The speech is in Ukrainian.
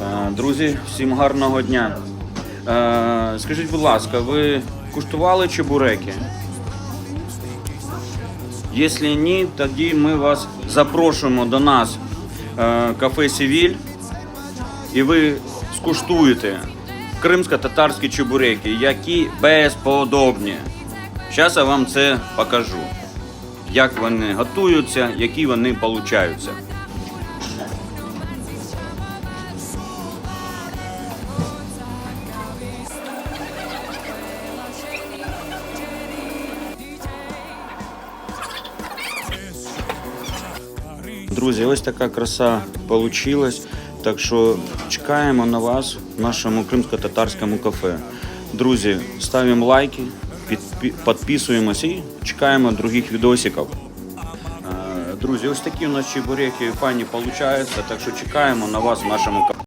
Е, Друзі, всім гарного дня. Е, Скажіть, будь ласка, ви куштували чебуреки? Якщо ні, тоді ми вас запрошуємо до нас е, кафе Сівіль і ви скуштуєте кримсько-татарські чебуреки, які безподобні. Зараз я вам це покажу. Як вони готуються, які вони получаються. Друзі, ось така краса получилась. Так що чекаємо на вас в нашому кримсько-татарському кафе. Друзі, ставимо лайки, підписуємося і чекаємо других відосиків. Е, Друзі, ось такі у нас чебуреки пані получаються, так що чекаємо на вас в нашому кафе.